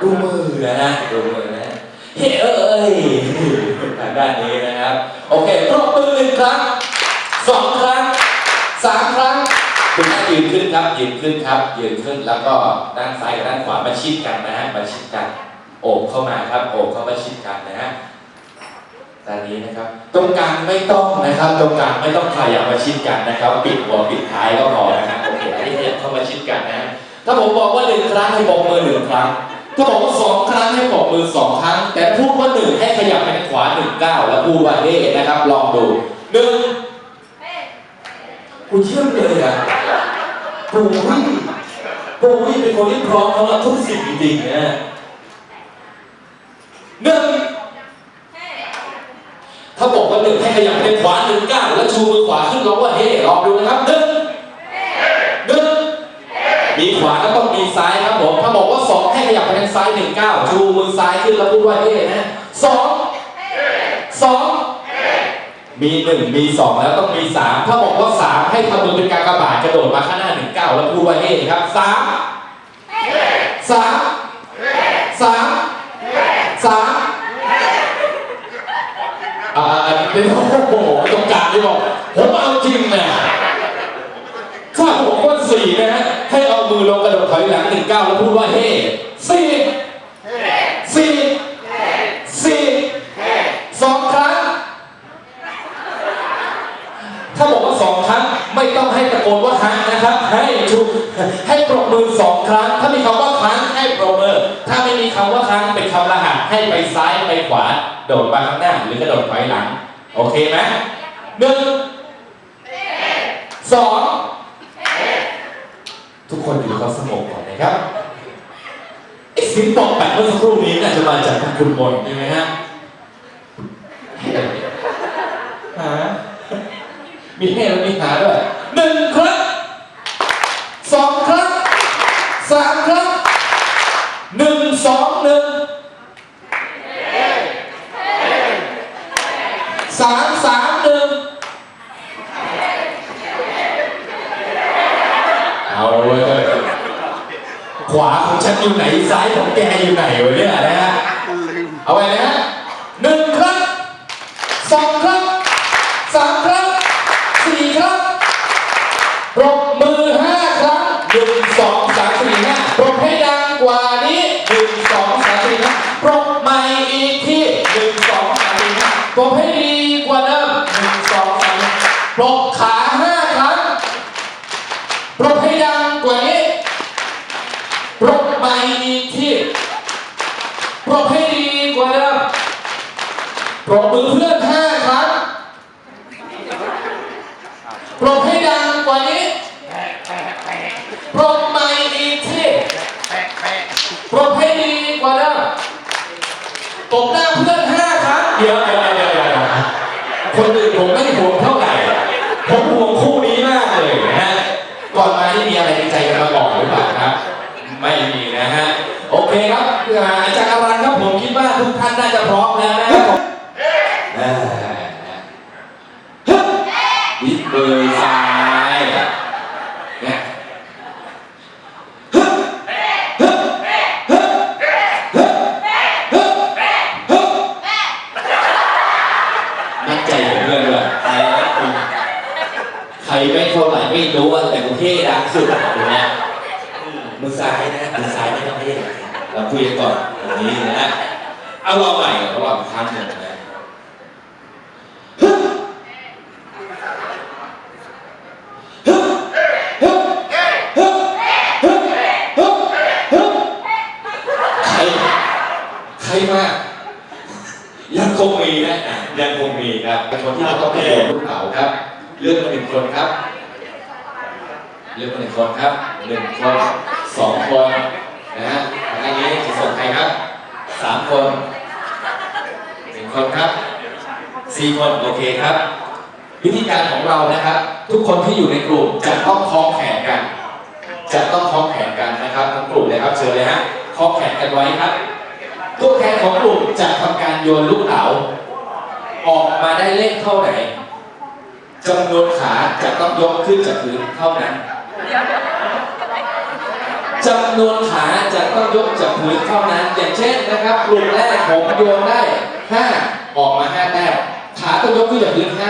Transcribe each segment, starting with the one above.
ดูมือนะฮะดูมือนะฮะเฮ้เอ้ยทางด้านนี้นะครับ โอเคปรบมือหนึ่งครั้งสองครั้งสามครั้งคุณแม่ยืนขึ้นครับยืนขึ้นครับยืนขึ้นแล้วก็ด้านซ้ายกับด้านขวามาชิดกันนะฮะมาชิดกันโอบเข้ามาครับโอบเข้ามาชิดกันนะฮะ ด้านนี้นะครับ ตรงกลางไม่ต้องนะครับ ตรงกลางไม่ต้องขยับมาชิดกันนะครับ ปิดหัวปิดท้ายก็พอนะฮะโอเคอันนี้ขยับเข้ามาชิดกันนะฮะถ้าผมบอกว่าหนึ่งครั้งให้บอกมือหนึ่งครั้ง ถ้าบอกว่าสองครั้งให้บอกมือสองครั้ง แต่พูดว่าหนึ่งให้ขยับไปขวาหนึ่งก้าวแล้วพูดว่าเฮ้นะครับ ลองดูหนึ่งกูเชื่อมเลยอะปูวิ่งปูวิ่งเป็นคนที่พร้อมสำหรับทุกสิ่งจริงๆนะฮะหนึ่ง ถ้าบอกว่าหนึ่งให้ขยับไปขวาหนึ่งก้าวแล้วชูมือขวาขึ้นร้องว่าเฮ้ลองดูนะครับหนึ่งหนึ่งมีขวาก็ต้องมีซ้ายครับผมถ้าบอกว่าสองให้ขยับไปทางซ้ายหนึ่งก้าวชูมือซ้ายขึ้นแล้วพูดว่าเฮ้นะสองสอง มีหนึ่งมีสองแล้วต้องมีสามถ้าบอกว่าสามให้ทำมือเป็นกากบาทกระโดดมาข้างหน้าหนึ่งเก้าแล้วพูดว่าเฮ้ครับสามสามสามสามอ่าเดี๋ยวโอ้โหตรงกลางที่บอกผมเอาจริงนะถ้าผมว่าสี่นะฮะให้เอามือลงกระโดดถอยหลังหนึ่งเก้าแล้วพูดว่าเฮ้สี่สี่สี่สองครั้ง ถ้าบอกว่าสองครั้งไม่ต้องให้ตะ โกนว่าครั้งนะครับ ให้ชุให้ปรบมือสองครั้ง ถ้ามีคำว่าครั้งให้ปรบมือ ถ้าไม่มีคำว่าครั้งเป็นคำรหัสให้ไปซ้ายไปขวา โดดมาข้างหน้าหรือกระโดดถอยหลัง โอเคไหมหนึ่งสองทุกคนอยู่เขามสงบก่อนนะครับไอ้เสิงตอกแปะเมื่อสักครู่นี้น่าจะมาจากทางคุณมนต์ใช่ไหมฮะหามีให้และมีหาด้วย หนึ่งครั้งสองครั้งสามครั้งหนึ่งสองหนึ่งสามสามหนึ่งเอาเว้ยขวาของฉันอยู่ไหนซ้ายของแกอยู่ไหนวะเนี่ย ปรบขาห้าครั้งปรบให้ดังกว่านี้ปรบใหม่อีที่ปรบให้ดีกว่าเดิมปรบมือเพื่อนห้าครั้ง ปรบให้ดังกว่านี้ปรบใหม่อีกทีปรบให้ดีกว่าเดิมตบหน้าเพื่อนห้าครั้งเดี๋ยวเดี๋ยวเดี๋ยวเดี๋ยวเดี๋ยวคนอื่นผมไม่ห่วงเท่าไหร่ ผมห่วงคู่นี้มากเลยนะฮะ ก่อนมาที่มีอะไรในใจกันมาก่อนหรือเปล่าครับ ไม่มีนะฮะ โอเคครับอ่าอาจารย์อารันครับผมคิดว่าทุกท่านน่าจะพร้อมแล้วนะครับผมอ่า วิดมือซ้ายเนี่ยมั่นใจกับเพื่อนด้วยใครใครไม่เท่าไหร่ไม่รู้ว่าแต่กูเท่ดังสุดอย่างเงี้ยมือซ้ายนะมือซ้ายไม่ต้องเท่เราคุยกันก่อนอย่างนี้นะฮะเอาลองใหม่ก่อนลองอีกครั้งหนึ่งนะ ใครใครมายังคงมีนะยังคงมีครับ เป็นคนที่เราไปโดนลูกเต๋าครับ เลือกมาหนึ่งคนครับ เลือกมาหนึ่งคนครับหนึ่งคนสองคนนะฮะอันนี้จะส่งใครครับสามคนหนึ่งคนครับสี่คนโอเคครับ วิธีการของเรานะครับ ทุกคนที่อยู่ในกลุ่มจะต้องคล้องแขนกัน จะต้องคล้องแขนกันนะครับทั้งกลุ่มเลยครับเชิญเลยฮะคล้องแขนกันไว้ครับ ตัวแทนของกลุ่มจะทำการโยนลูกเต๋า ออกมาได้เลขเท่าไหร่จำนวนขาจะต้องยกขึ้นจากพื้นเท่านั้นจำนวนขาจะต้องยกจากพื้นเท่านั้น อย่างเช่นนะครับกลุ่มแรกผมโยนได้ 5 ออกมา 5แต้มขาต้องยกขึ้นจากพื้น5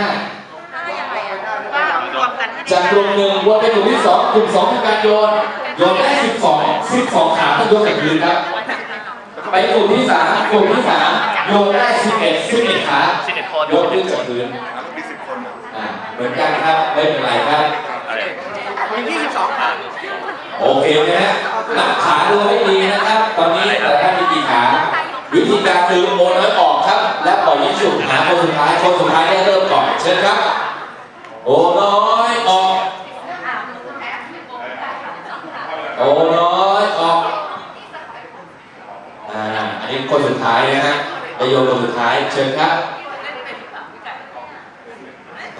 รวมกันให้จากกลุ่มหนึ่งวนไปกลุ่มที่สองกลุ่มสองทำการโยนโยนได้12 12ขาต้องยกจากพื้นครับไปกลุ่มที่สามกลุ่มที่สาม โยนได้ 11 11ขาสิบเอ็ดคนยกขึ้นจากพื้นมีสิบคนอะอ่าเหมือนกันครับไม่เป็นไรครับมียี่สิบสองขาโอเคนะฮะนับขาดูให้ดีนะครับ ตอนนี้แต่ละท่านมีกี่ขา วิธีการคือโอนน้อยออกครับ และปล่อยยิงฉุบหาคนสุดท้าย คนสุดท้ายได้เริ่มก่อน เชิญครับ โอน้อยออก โอน้อยออก อ่า อันนี้คนสุดท้ายนะฮะ ไปโยนคนสุดท้าย เชิญครับ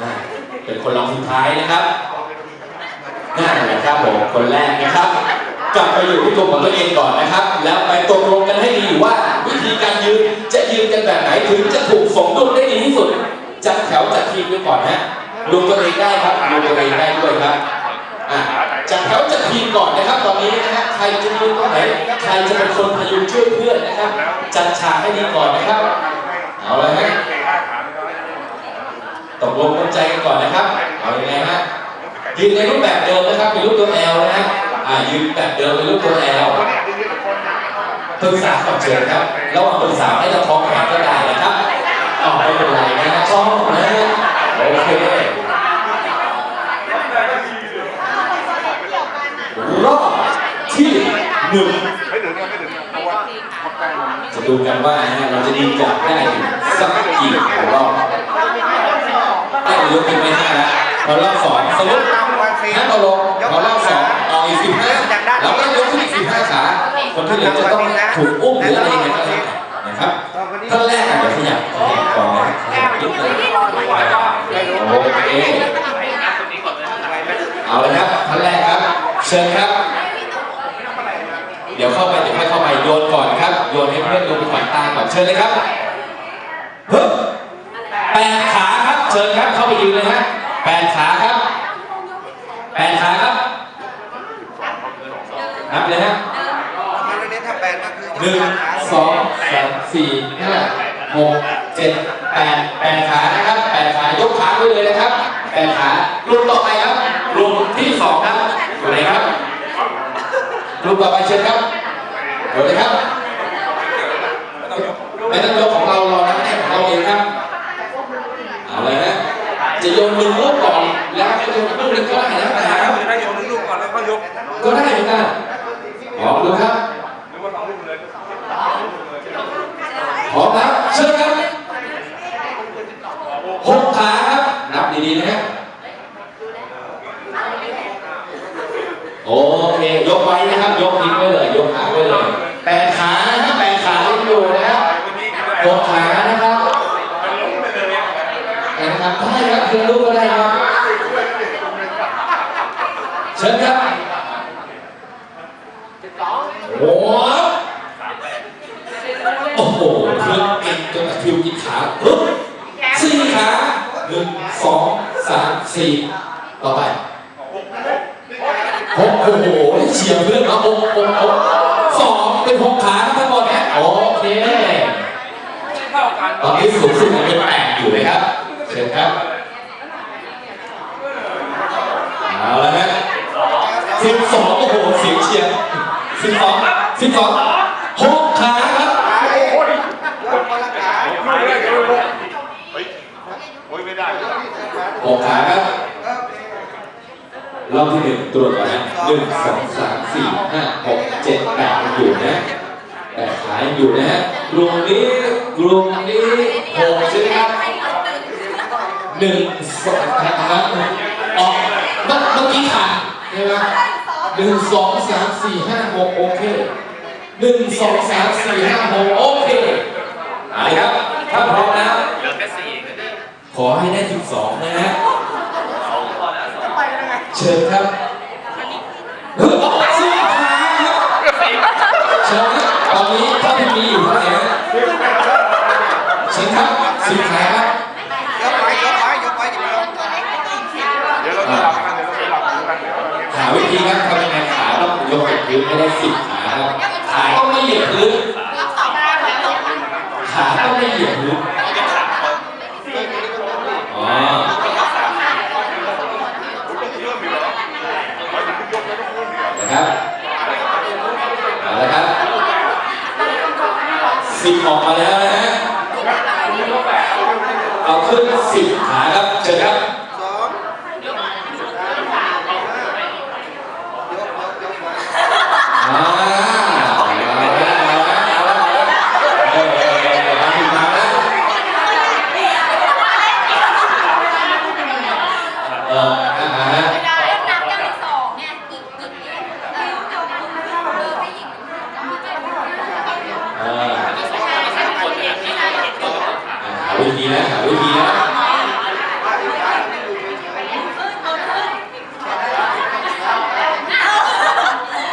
อ่าเป็นคนรองสุดท้ายนะครับนั่นแหละครับผมคนแรกนะครับกลับไปอยู่ที่กลุ่มของตัวเองก่อนนะครับ แล้วไปตกลงกันให้ดีว่า วิธีการยืนจะยืนกันแบบไหนถึงจะถูกสมดุลได้ดีที่สุดจัดแถวจัดทีมไว้ก่อนนะรวมตัวเองได้ครับรวมตัวเองได้ด้วยครับอะจัด แถวจัดทีมก่อนนะครับตอนนี้นะฮะใครจะยืนตรงไหนใครจะเป็นคนพยุงช่วยเพื่อนนะครับ จัดฉากให้ดีก่อนนะครับ เอาเลยฮะตกลงกันใจกันก่อนนะครับเอาอย่างไรฮะยืนในรูปแบบเดิมนะครับเป็นรูปตัว L นะฮะอ่ายืนแบบเดิมเป็นรูปตัว L คนเนี่ยยืนกับคนเนี่ยปรึกษาก่อนเชิญครับระหว่างปรึกษาให้เราท้องแขนก็ได้นะครับอ๋อไม่เป็นไรนะฮะชอบนะฮะโอเค รอบที่หนึ่ง ไม่ถึงเนี่ยไม่ถึงเพราะว่าเขาแป้งมัน จะ ดูกันว่านะฮะเราจะดีจับได้ถึงสักกี่รอบได้ยกเป็นไม่ห้าแล้วพอรอบสองสมมติถ้าเราลงพอรอบสองออกอีกสิบห้าแล้วก็ยกขึ้นอีกสิบห้าขาคนที่เหลือจะต้องถูกอุ้มหรืออะไรอย่างเงี้ยก็แล้วแต่นะครับท่านแรกอาจจะขยับขยับก่อนนะยับนิดนึงโอเคเอาลยครับท่านแรกครับ เชิญครับ เดี๋ยวเข้าไปเดี๋ยวค่อยเข้าไป โยนก่อนครับ โยนให้เพื่อนลงไปก่อนตาก่อนเชิญเลยครับฮึบแปดขาครับเชิญครับเข้าไปยืนเลยฮะแปดขาครับแปดขาครับนับเลยฮะมันเน้นถ้าแปดก็คือหนึ่งสองสามสี่ห้าหกเจ็ดแปดแปดขานะครับแปดขายกขาไว้เลยนะครับแปดขากลุ่มต่อไปครับกลุ่มที่สองครับอยู่ไหนครับกลุ่มต่อไปเชิญครับเดี๋ยวเลยครับ ไม่ต้องยกของเราเรานับแค่ของเราเองครับ เอาเลยนะจะโยนหนึ่งลูกก่อนแล้วก็โยนอีกลูกหนึ่งก็ได้นะแต่ครับ ได้โยนลูกก่อนแล้วก็ยก ก็ได้เหมือนกันพร้อมดูครับ หรือว่าสองลูกเลย พร้อมครับเชิญครับหกขาครับ นับดีๆนะฮะโอเค ยกไว้นะครับ ยกทิ้งไว้เลย ยกขาไว้เลยแปดขานะแปดขายังอยู่นะครับวันนี้หกขานะครับนล้มไปเลยนะครับได้ครับเพื่อนลูกก็ได้ครับเชิญครับโอ้โหโอ้โหเพื่อนเก่งจนตะคิวกินขาปึ๊บสี่ขาหนึ่งสอง สามสี่ต่อไปหกโอ้โหเฉียบเพื่อนเอาหกหกหกสองเป็นหกขาทั้งหมดนะโอเคตอนนี้สูงสุดยังเป็นแปดอยู่เลยครับ เชิญครับ เอาละฮะสิบสองโอ้โหเสียงเชียร์สิบสองสิบสองหกขาครับ โอ้ย ยกคนละขา ไม่ได้โยนเลยเฮ้ยโอ้ยไม่ได้ หกขาครับ รอบที่หนึ่งตรวจก่อนนะหนึ่งสองสามสี่ห้าหกเจ็ดแปดยังอยู่นะแปดขายังอยู่นะฮะกลุ่มนี้กลุ่มนี้หกใช่ไหมครับหนึ่งสองนะครับออกเมื่อเมื่อกี้ขาดใช่ไหมหนึ่งสองสามสี่ห้าหกโอเคหนึ่งสองสามสี่ห้าหกโอเคเอาละครับ ถ้าพร้อมแล้วเหลือแค่สี่ขอให้ได้ถึงสองนะฮะ เชิญครับเฮ้สื้อขาวครับเชิญครัตอนนี้ถ้ามีอยู่เท่าไหร่ฮะเชิญครับสีขาวครับยกไปยกไปยกไปเดี๋ยวเราจะหลับกันเดี๋ยวเราจะหลับกันหาวิธีครับทำยังไงขาต้องยกไปพื้นไม่ได้สิบขาครับขาต้องไม่เหยียบพื้น ขึ้นสิบขาครับ เชิญครับ สองยกยกยกมา อ่าเอาละเอาละเอาละเอาละเออเออเออเอาขึ้นมานะเอออ่าฮะ เออหาวิธีนะหาวิธีนะ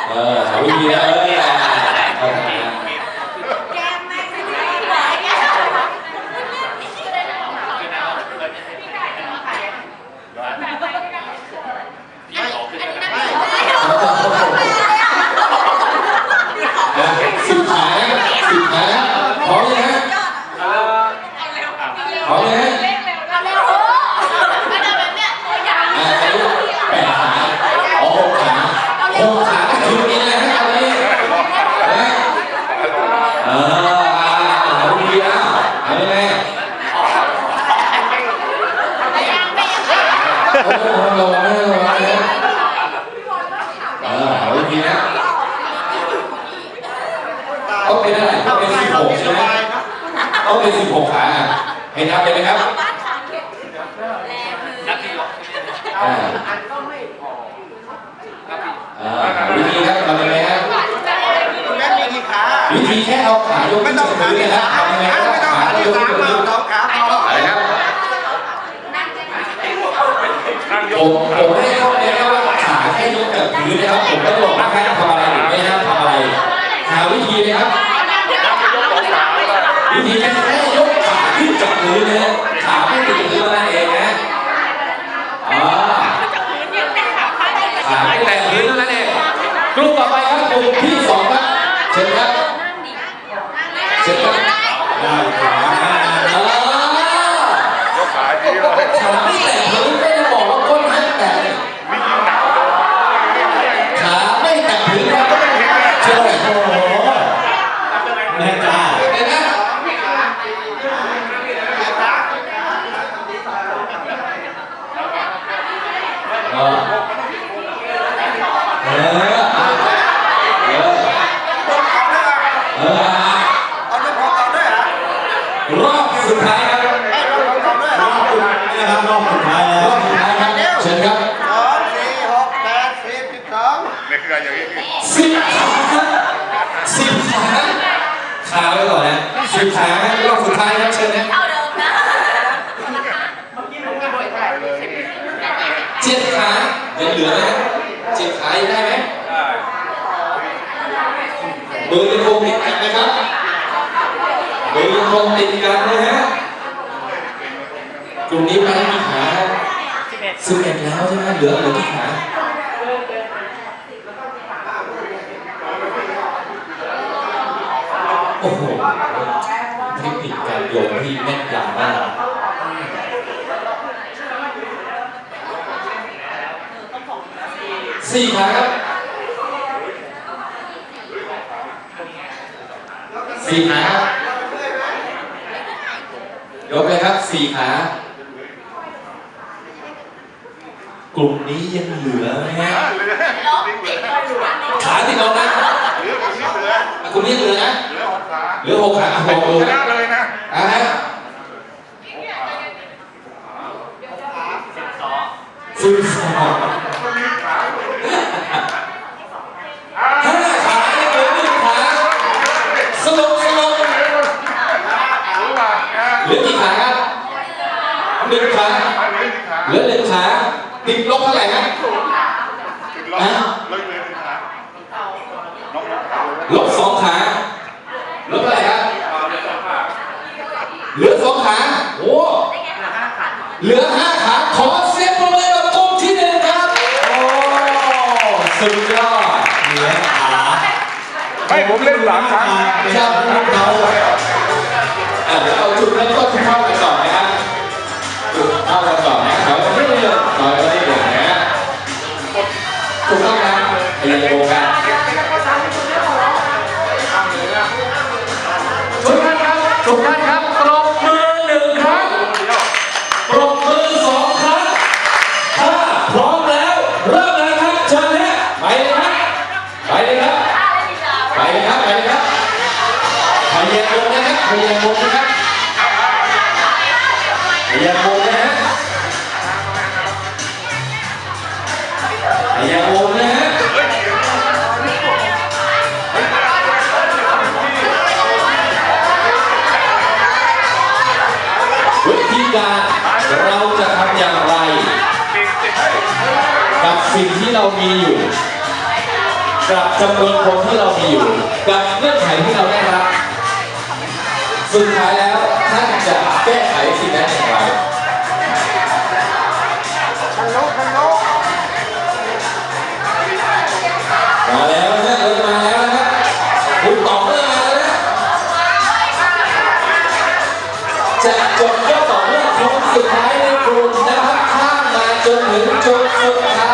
เออหาวิธีนะเออเอาหา อะสิบขานะสิบขานะพร้อมยังฮะพร้อมยังฮะอะอายุแปดขาอ๋อหกขาหกขาก็ถึงนี้แล้วฮะตอนนี้นะเออหาวิธีนะเอายังไงโอ้โหระวังนะระวังนะเออหาวิธีนะ ต้องเป็นอะไรต้องเป็นสิบหกใช่ไหม ต้องเป็นสิบหกขาให้นับเลยไหมครับนักที่ยกอ่าอ่าวิธีครับทำยังไงฮะคุณแม่มีกี่ขาวิธีแค่เอาขายกไม่ขึ้นต้องจากขาพื้นที่นะคสารับมทำยังไงไม่ครับต้องขาขาที่ยกสาขึ้มนจากพื้นเอาสองขาพออะไรครับผมผมไม่ได้เข้าใจนะว่าขาแค่ยกจากพื้นนะครับผมไม่ได้บอกว่าให้ทำอะไรหรือไม่ให้ทำอะไรหาวิธีเลยครับ วิธีแค่แค่ยกขาขึ้นจากพื้นนะฮะขาไม่ติดพื้นเท่านั้นเองนะอ่าขาไม่แตะพื้นเท่านั้นเองกลุ่มต่อไปครับกลุ่มที่สองครับเชิญครับเชิญครับด้านขวาอ่าย กขาทีเลย ขาไม่แตะพื้นไม่ได้บอกว่าก้นให้แตะ วิ่งยิ่งหนัก ขาไม่แตะพื้นครับเชิญเลยโอ้โหแม่จ้าเห็นไหมเออเออเออเออ เอาลูกของเขาด้วยเหรอ รอบสุดท้ายครับ ให้ลูกของเขาด้วยเหรอ นะครับรอบสุดท้ายแล้วรอบสุดท้ายครับเชิญครับ สองสี่หกแปดสิบสิบสอง นี่คืออย่างนี้ สิบขาสิบขาขาไว้ก่อนนะ สิบขารอบสุดท้ายครับเชิญนะเจ็ดขายังเหลือไหมเจ็ดขายังได้ไหมมือยังคงติดกันนะครับมือยังคงติดกันนะฮะกลุ่มนี้ไปกี่ขาสิบเอ็ดแล้วใช่ไหมเหลือเหลือกี่ขา โอ้โหเทคนิคการโยนที่ แม่นยำมากสี่ขาครับสี่ขาครับยกเลยครับสี่ขากลุ่มนี้ยังเหลือไหมฮะเหลือขาติดลงนะเหลือผมนี่เหลือกลุ่มนี้เหลือนะเหลือหกขาเหลือหกขาหกชดูนะเลยนะอะฮะ สิบสอง สิบส หลัครับเอาจุดเริ่มต้นที่เขา ขยับวนนะครับขยับนนะฮะขยับวนนะฮะวิธีการเราจะทำอย่างไร กับสิ่งที่เรามีอยู่กับจำนวนคนที่เรามีอยู่ กับเงื่อนไขที่เราได้รับ แก้ไขสิ่งนั้นอย่างไรมาแล้วนะเรามาแล้วนะครับคุณต๋อเมาแล้วนะจะจบก็ต่อเมื่อค้งสุดท้ายในกลุ่มนะครับข้ามมาจนถึงจบสุดท้าย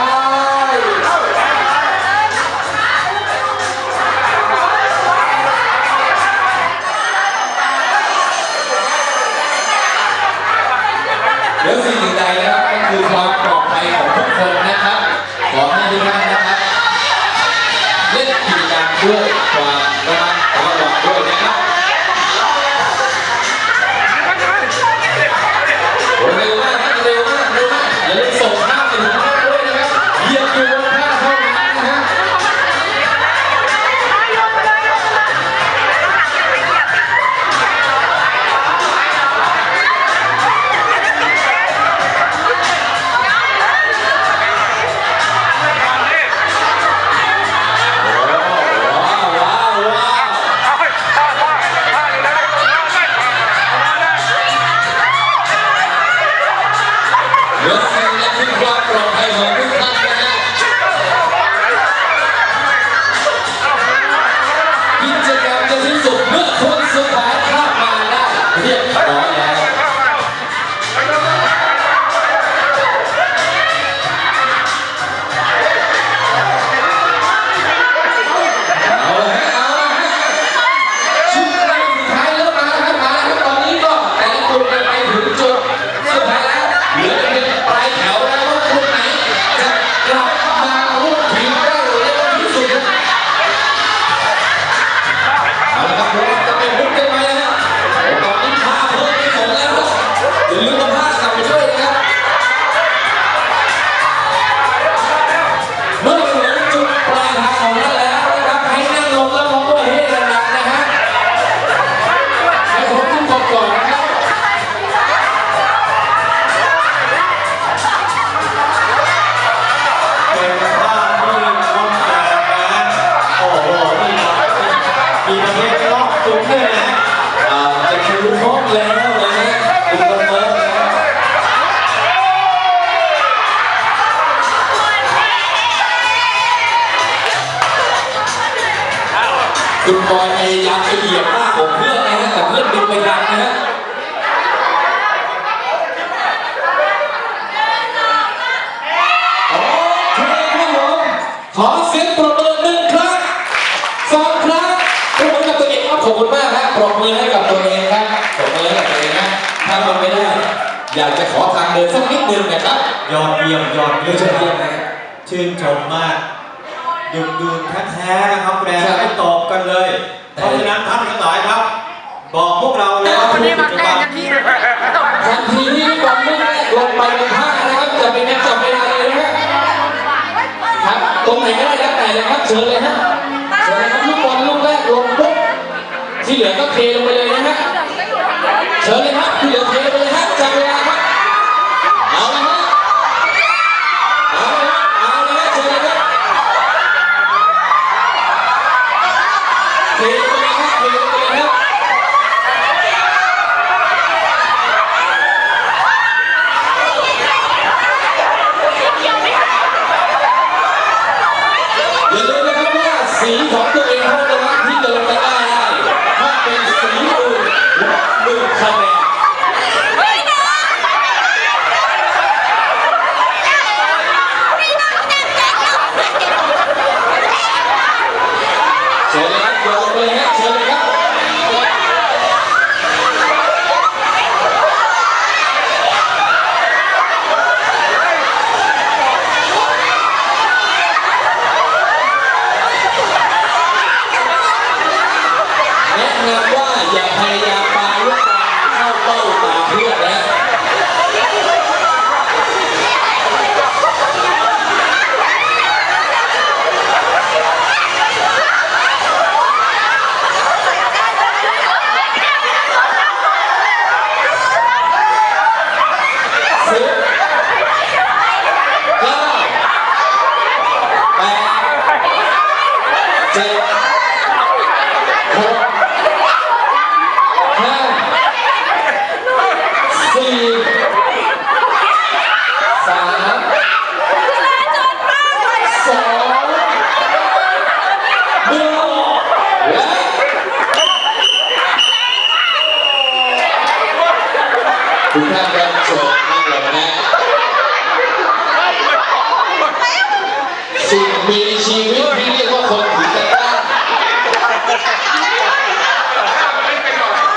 ยี่ยมยอดเยี่ยมมากนะชื่นชมมากดุดูแท้ๆนะครับแปรไม่ตอบกันเลย เพราะฉะนั้นท่านทั้งหลายครับ บอกพวกเราเลยว่าผู้กิจกรรมทันทีที่ควาแรกลงไปในผ้านะครับจะเป็นกาไจบเวลาเลยนะครับตรงไหนก็ได้แล้วแต่เลยครับเชิญเลยฮะเชิญครับลูกบอลลูกแรกลงปุ๊บที่เหลือก็เทลงไปเลยนะฮะ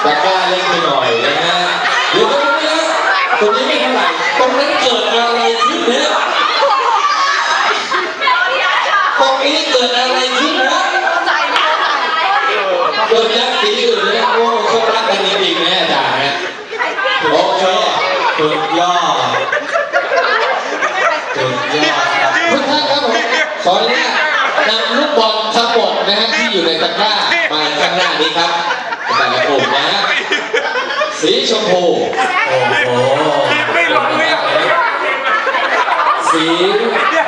ตะกร้าเล็กไปหน่อยนะฮะเดี๋ยวตรงนี้นะตรงนี้ไม่เท่าไหร่ตรงนั้นเกิดอะไรขึ้นเนี่ยตรงนี้เกิดอะไรขึ้นนะเกิดยักษ์สีอื่นเนี่ยโอ้เขารักกันจริงๆนะอาจารย์นะโอเคสุดยอดสุดยอดทุกท่านครับผมขออนุญาตนำลูกบอลทั้งหมดนะฮะที่อยู่ในตะกร้ามาข้างหน้านี้ครับแต่ละกลุ่มนะฮะสี ชมพู โอ้โห ไม่ลงเลยอะสี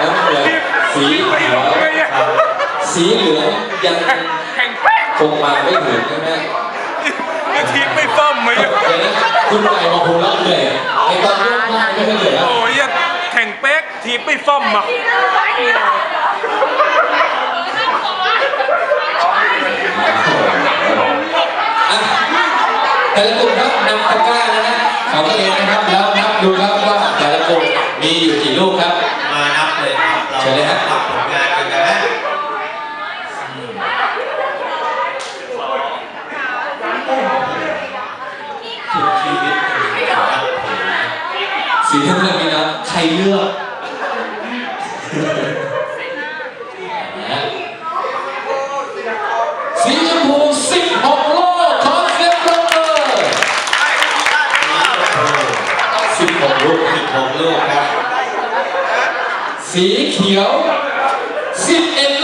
น้ำเงินสีเขียวครับสีเหลืองยังแข่งแป๊กคงมาไม่ถึงใช่ไหมแล้วทีมไม่ซ่อมไหมเดี๋ยวนะคุณไก่มาพูดแล้วเหนื่อยไอตอนยกหน้าไม่ค่อยเหนื่อยแล้วโอ้ยแข่งเป๊กทีมไม่ซ่อมอะอะ แต่ละกลุ่มครับนำตะกร้านะฮะของตัวเองนะครับ แล้วนับดูครับว่าแต่ละกลุ่มมีอยู่กี่ลูกครับ มานับเลยครับเราเชิญเลยฮะ นับผลงานกันนะอืมทุกชีวิตนะครับผมสีน้ำเงินมีนะใครเลือก สีเขียว11